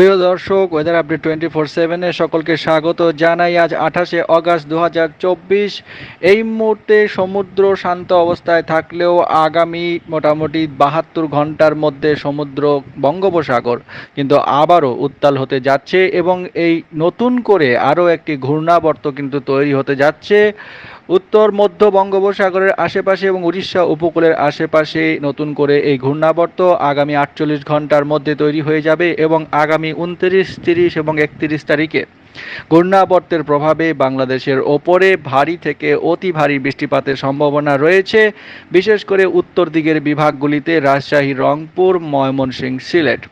প্রিয় দর্শক weather update twenty four সেভেনে সকলকে স্বাগত জানাই আজ আঠাশে অগাস্ট দু হাজার চব্বিশ। এই মুহূর্তে সমুদ্র শান্ত অবস্থায় থাকলেও আগামী মোটামুটি বাহাত্তর ঘণ্টার মধ্যে সমুদ্র বঙ্গোপসাগর কিন্তু আবারও উত্তাল হতে যাচ্ছে এবং এই নতুন করে আরও একটি ঘূর্ণাবর্ত কিন্তু তৈরি হতে যাচ্ছে। উত্তর, মধ্য বঙ্গোপসাগরের আশেপাশে এবং উড়িষ্যা উপকূলের আশেপাশে নতুন করে এই ঘূর্ণাবর্ত আগামী আটচল্লিশ ঘণ্টার মধ্যে তৈরি হয়ে যাবে এবং আগামী উনত্রিশ, তিরিশ এবং একত্রিশ তারিখে ঘূর্ণাবর্তের প্রভাবে বাংলাদেশের ওপরে ভারী থেকে অতি ভারী বৃষ্টিপাতের সম্ভাবনা রয়েছে। বিশেষ করে উত্তর দিকের বিভাগগুলিতে রাজশাহী, রংপুর, ময়মনসিংহ, সিলেট।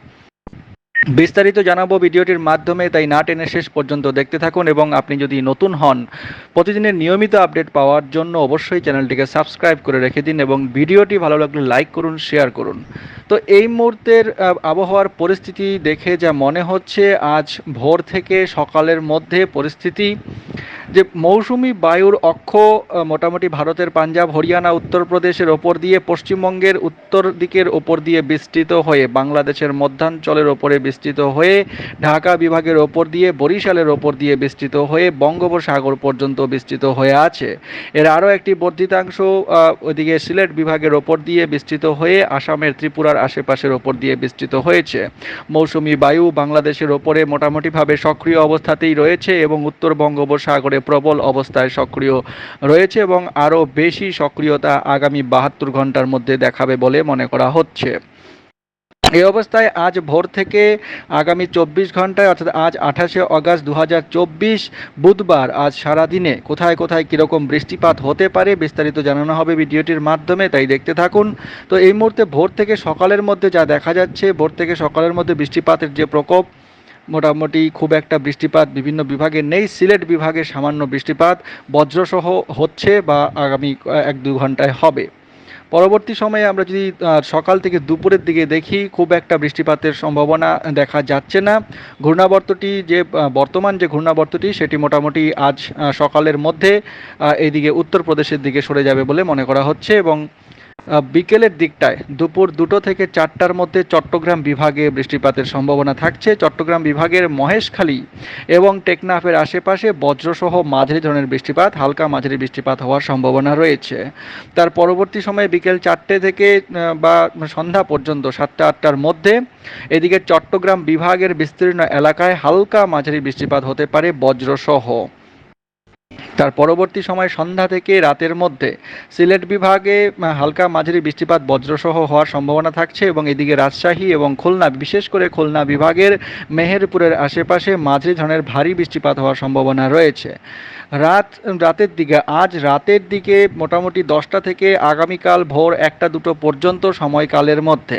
বিস্তারিত জানাব ভিডিওটির মাধ্যমে, তাই না টেনে শেষ পর্যন্ত দেখতে থাকুন এবং আপনি যদি নতুন হন, প্রতিদিনের নিয়মিত আপডেট পাওয়ার জন্য অবশ্যই চ্যানেলটিকে সাবস্ক্রাইব করে রেখে দিন এবং ভিডিওটি ভালো লাগলে লাইক করুন, শেয়ার করুন। তো এই মুহূর্তের আবহাওয়ার পরিস্থিতি দেখে যা মনে হচ্ছে, আজ ভোর থেকে সকালের মধ্যে পরিস্থিতি যে মৌসুমি বায়ুর অক্ষ মোটামুটি ভারতের পাঞ্জাব, হরিয়ানা, উত্তরপ্রদেশের ওপর দিয়ে, পশ্চিমবঙ্গের উত্তর দিকের ওপর দিয়ে বিস্তৃত হয়ে, বাংলাদেশের মধ্যাঞ্চলের ওপরে বিস্তৃত হয়ে, ঢাকা বিভাগের ওপর দিয়ে, বরিশালের ওপর দিয়ে বিস্তৃত হয়ে, বঙ্গোপসাগর পর্যন্ত বিস্তৃত হয়ে আছে। এর আরও একটি বর্ধিতাংশ ওইদিকে সিলেট বিভাগের ওপর দিয়ে বিস্তৃত হয়ে, আসামের ত্রিপুরার আশেপাশের ওপর দিয়ে বিস্তৃত হয়েছে। মৌসুমি বায়ু বাংলাদেশের ওপরে মোটামুটিভাবে সক্রিয় অবস্থাতেই রয়েছে এবং উত্তর বঙ্গোপসাগরে প্রবল অবস্থায় সক্রিয় রয়েছে এবং আরও বেশি সক্রিয়তা আগামী বাহাত্তর ঘণ্টার মধ্যে দেখাবে বলে মনে করা হচ্ছে। এই অবস্থায় আজ ভোর থেকে আগামী চব্বিশ ঘন্টায়, অর্থাৎ আজ আঠাশে অগাস্ট দু হাজার চব্বিশ, বুধবার আজ সারাদিনে কোথায় কোথায় কীরকম বৃষ্টিপাত হতে পারে বিস্তারিত জানানো হবে ভিডিওটির মাধ্যমে, তাই দেখতে থাকুন। তো এই মুহূর্তে ভোর থেকে সকালের মধ্যে যা দেখা যাচ্ছে, ভোর থেকে সকালের মধ্যে বৃষ্টিপাতের যে প্রকোপ মোটামুটি খুব একটা বৃষ্টিপাত বিভিন্ন বিভাগে নেই। সিলেট বিভাগে সামান্য বৃষ্টিপাত। বজ্রসহ হচ্ছে বা আগামী এক দু ঘন্টায় হবে। পরবর্তী সময়ে আমরা যদি সকাল থেকে দুপুরের দিকে দেখি খুব একটা বৃষ্টিপাতের সম্ভাবনা দেখা যাচ্ছে না। ঘূর্ণাবর্তটি যে বর্তমান যে ঘূর্ণাবর্তটি সেটি মোটামুটি আজ সকালের মধ্যে আহ, এইদিকে উত্তরপ্রদেশের দিকে সরে যাবে বলে মনে করা হচ্ছে এবং বিকেলের দিকটায় দুপুর দুটো থেকে চারটার মধ্যে চট্টগ্রাম বিভাগে বৃষ্টিপাতের সম্ভাবনা থাকছে। চট্টগ্রাম বিভাগের মহেশখালী এবং টেকনাফের আশেপাশে বজ্রসহ মাঝারি ধরনের বৃষ্টিপাত, হালকা মাঝারি বৃষ্টিপাত হওয়ার সম্ভাবনা রয়েছে। তার পরবর্তী সময়ে বিকেল চারটে থেকে বা সন্ধ্যা পর্যন্ত সাতটা, আটটার মধ্যে এদিকে চট্টগ্রাম বিভাগের বিস্তীর্ণ এলাকায় হালকা মাঝারি বৃষ্টিপাত হতে পারে বজ্রসহ। তার পরবর্তী সময় সন্ধ্যা থেকে রাতের মধ্যে সিলেট বিভাগে হালকা মাঝারি বৃষ্টিপাত বজ্রসহ হওয়ার সম্ভাবনা থাকছে এবং এদিকে রাজশাহী এবং খুলনা, বিশেষ করে খুলনা বিভাগের মেহেরপুরের আশেপাশে মাঝারি ধরনের ভারী বৃষ্টিপাত হওয়ার সম্ভাবনা রয়েছে। রাত রাতের দিকে, আজ রাতের দিকে মোটামুটি দশটা থেকে আগামীকাল ভোর একটা দুটো পর্যন্ত সময়কালের মধ্যে।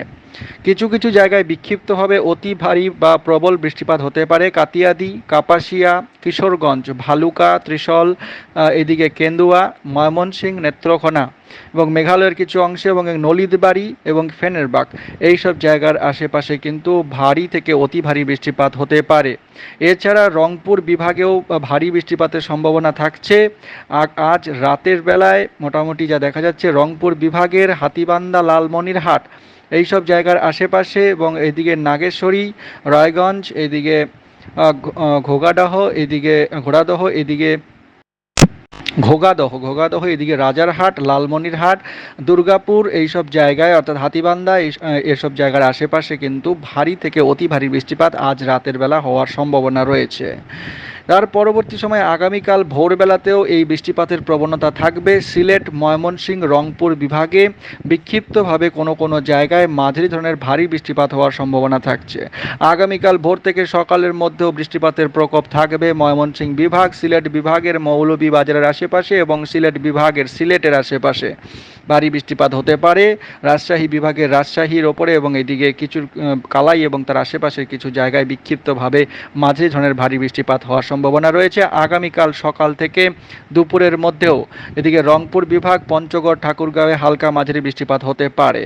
কিছু কিছু জায়গায় বিক্ষিপ্তভাবে অতি ভারী বা প্রবল বৃষ্টিপাত হতে পারে। কাতিয়াদি, কাপাসিয়া, কিশোরগঞ্জ, ভালুকা, ত্রিশল এদিকে কেন্দুয়া, ময়মনসিংহ, নেত্রকোনা এবং মেঘালয়ের কিছু অংশে এবং নলিতবাড়ি এবং ফেনেরবাগ এইসব জায়গার আশেপাশে কিন্তু ভারী থেকে অতি ভারী বৃষ্টিপাত হতে পারে। এছাড়া রংপুর বিভাগেও ভারী বৃষ্টিপাতের সম্ভাবনা থাকছে। আজ রাতের বেলায় মোটামুটি যা দেখা যাচ্ছে, রংপুর বিভাগের হাতিবান্দা লালমনিরহাট এইসব জায়গার আশেপাশে এবং এদিকে নাগেশ্বরী, রায়গঞ্জ, এদিকে ঘোগাডাহ এদিকে, ঘোড়াদহ, এদিকে ঘোগাদহ ঘোগাদহ, এদিকে রাজারহাট, লালমনিরহাট, দুর্গাপুর এইসব জায়গায় অর্থাৎ হাতিবান্ধা এই- এসব জায়গার আশেপাশে কিন্তু ভারী থেকে অতি ভারী বৃষ্টিপাত আজ রাতের বেলা হওয়ার সম্ভাবনা রয়েছে। তার পরবর্তী সময়ে আগামীকাল ভোরবেলাতেও এই বৃষ্টিপাতের প্রবণতা থাকবে। সিলেট, ময়মনসিংহ, রংপুর বিভাগে বিক্ষিপ্তভাবে কোনো কোনো জায়গায় মাঝারি ধরনের ভারী বৃষ্টিপাত হওয়ার সম্ভাবনা থাকছে। আগামীকাল ভোর থেকে সকালের মধ্যেও বৃষ্টিপাতের প্রকোপ থাকবে। ময়মনসিংহ বিভাগ, সিলেট বিভাগের মৌলভী বাজারের আশেপাশে এবং সিলেট বিভাগের সিলেটের আশেপাশে ভারী বৃষ্টিপাত হতে পারে। রাজশাহী বিভাগের রাজশাহীর ওপরে এবং এদিকে কিছু কালাই এবং তার আশেপাশের কিছু জায়গায় বিক্ষিপ্তভাবে মাঝারি ধরনের ভারী বৃষ্টিপাত হওয়ার সম্ভাবনা রয়েছে। আগামীকাল সকাল থেকে দুপুরের মধ্যেও এদিকে রংপুর বিভাগ, পঞ্চগড়, ঠাকুরগাঁওয়ে হালকা মাঝারি বৃষ্টিপাত হতে পারে।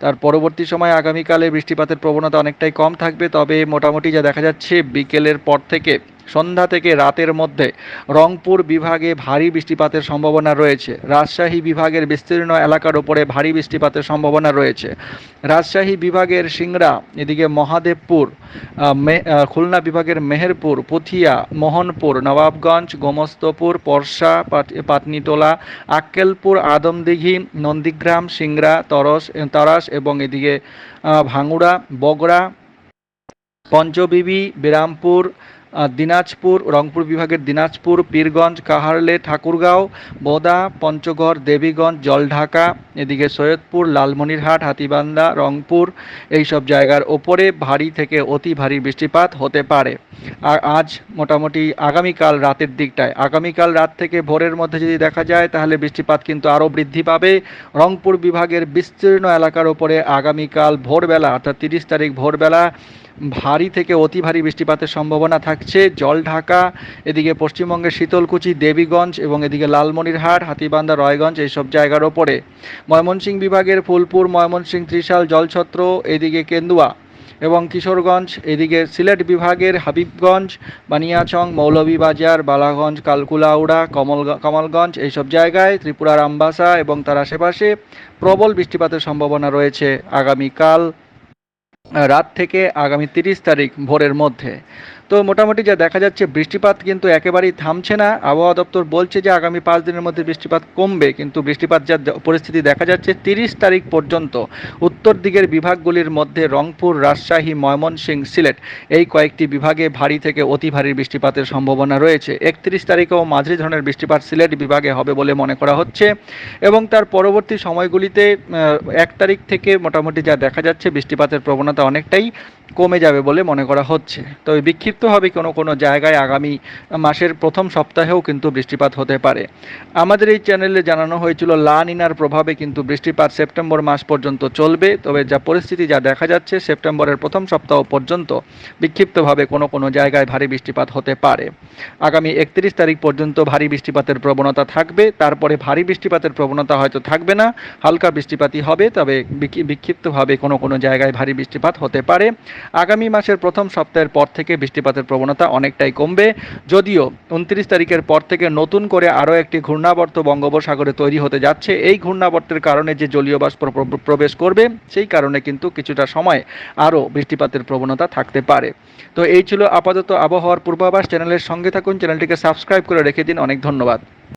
তার পরবর্তী সময় আগামীকালে বৃষ্টিপাতের প্রবণতা অনেকটাই কম থাকবে, তবে মোটামুটি যা দেখা যাচ্ছে, বিকেলের পর থেকে সন্ধ্যা থেকে রাতের মধ্যে রংপুর বিভাগে ভারী বৃষ্টিপাতের সম্ভাবনা রয়েছে। রাজশাহী বিভাগের বিস্তীর্ণ এলাকার উপরে ভারী বৃষ্টিপাতের সম্ভাবনা রয়েছে। রাজশাহী বিভাগের সিংড়া, এদিকে মহাদেবপুর খুলনা বিভাগের মেহেরপুর, পুথিয়া, মোহনপুর, নবাবগঞ্জ, গোমস্তপুর, পরশা, পাট- পাটনিটোলা আক্কেলপুর, আদমদিঘি, নন্দীগ্রাম, সিংড়া, তরস তারাস এবং এদিকে ভাঙুড়া, বগড়া, পঞ্চবিবি, বিরামপুর দিনাজপুর, রংপুর বিভাগের দিনাজপুর, পীরগঞ্জ, কাহারলে, ঠাকুরগাঁও, বোদা, পঞ্চগড়, দেবীগঞ্জ, জলঢাকা, এদিকে সৈয়দপুর, লালমনিরহাট, হাতিবান্ধা, রংপুর, এইসব জায়গার ওপরে ভারী থেকে অতি ভারী বৃষ্টিপাত হতে পারে। আর আজ মোটামুটি আগামীকাল রাতের দিকটায়। আগামীকাল রাত থেকে ভোরের মধ্যে যদি দেখা যায়, তাহলে বৃষ্টিপাত কিন্তু আরও বৃদ্ধি পাবে। রংপুর বিভাগের বিস্তীর্ণ এলাকার ওপরে আগামীকাল ভোরবেলা, অর্থাৎ তিরিশ তারিখ ভোরবেলা, ভারী থেকে অতি ভারী বৃষ্টিপাতের সম্ভাবনা থাকছে। জলঢাকা এদিকে পশ্চিমবঙ্গের শীতলকুচি, দেবীগঞ্জ এবং এদিকে লালমনিরহাট, হাতিবান্ধা, রায়গঞ্জ এইসব জায়গার ওপরে ময়মনসিংহ বিভাগের ফুলপুর, ময়মনসিংহ ত্রিশাল, জলছত্র, এদিকে কেন্দুয়া। এবং কিশোরগঞ্জ, এদিকে সিলেট বিভাগের হাবিবগঞ্জ, বানিয়াচং, মৌলভীবাজার, বালাগঞ্জ কালকুলাউড়া কমল, কমলগঞ্জ এইসব জায়গায়, ত্রিপুরার আমবাসা এবং তার আশেপাশে প্রবল বৃষ্টিপাতের সম্ভাবনা রয়েছে আগামীকাল, রাত থেকে আগামী তিরিশ তারিখ ভোরের মধ্যে। তো মোটামুটি যা দেখা যাচ্ছে, বৃষ্টিপাত কিন্তু একেবারেই থামছে না। আবহাওয়া দপ্তর বলছে যে, আগামী পাঁচ দিনের মধ্যে বৃষ্টিপাত কমবে, কিন্তু বৃষ্টিপাত যা পরিস্থিতি দেখা যাচ্ছে তিরিশ তারিখ পর্যন্ত। উত্তর দিকের বিভাগগুলির মধ্যে রংপুর, রাজশাহী, ময়মনসিংহ, সিলেট, এই কয়েকটি বিভাগে ভারী থেকে অতি ভারী বৃষ্টিপাতের সম্ভাবনা রয়েছে। একত্রিশ তারিখেও মাঝারি ধরনের বৃষ্টিপাত সিলেট বিভাগে হবে বলে মনে করা হচ্ছে। এবং তার পরবর্তী সময়গুলিতে এক তারিখ থেকে মোটামুটি যা দেখা যাচ্ছে, বৃষ্টিপাতের প্রবণতা অনেকটাই কমে যাবে বলে মনে করা হচ্ছে। তবে বিক্ষিপ্তভাবে কোনো কোনো জায়গায় আগামী মাসের প্রথম সপ্তাহেও কিন্তু বৃষ্টিপাত হতে পারে। আমাদের এই চ্যানেলে জানানো হয়েছিল, লা নিনার প্রভাবে কিন্তু বৃষ্টিপাত সেপ্টেম্বর মাস পর্যন্ত চলবে, তবে যা পরিস্থিতি যা দেখা যাচ্ছে, সেপ্টেম্বরের প্রথম সপ্তাহ পর্যন্ত বিক্ষিপ্তভাবে কোনো কোনো জায়গায় ভারী বৃষ্টিপাত হতে পারে। আগামী একত্রিশ তারিখ পর্যন্ত ভারী বৃষ্টিপাতের প্রবণতা থাকবে, তারপরে ভারী বৃষ্টিপাতের প্রবণতা হয়তো থাকবে না, হালকা বৃষ্টিপাতই হবে, তবে বিক্ষি- বিক্ষিপ্তভাবে কোনো কোনো জায়গায় ভারী বৃষ্টিপাত হতে পারে। আগামী মাসের প্রথম সপ্তাহের পর থেকে বৃষ্টিপাতের প্রবণতা অনেকটাই কমবে। যদিও উনত্রিশ তারিখের পর থেকে নতুন করে আরও একটি ঘূর্ণাবর্ত বঙ্গোপসাগরে তৈরি হতে যাচ্ছে। এই ঘূর্ণাবর্তের কারণে যে জলীয় বাষ্প প্রবেশ করবে, সেই কারণে কিন্তু কিছুটা সময় আরও বৃষ্টিপাতের প্রবণতা থাকতে পারে। তো এই ছিল আপাতত আবহাওয়ার পূর্বাভাস। চ্যানেলের সঙ্গে থাকুন, চ্যানেলটিকে সাবস্ক্রাইব করে রেখে দিন। অনেক ধন্যবাদ।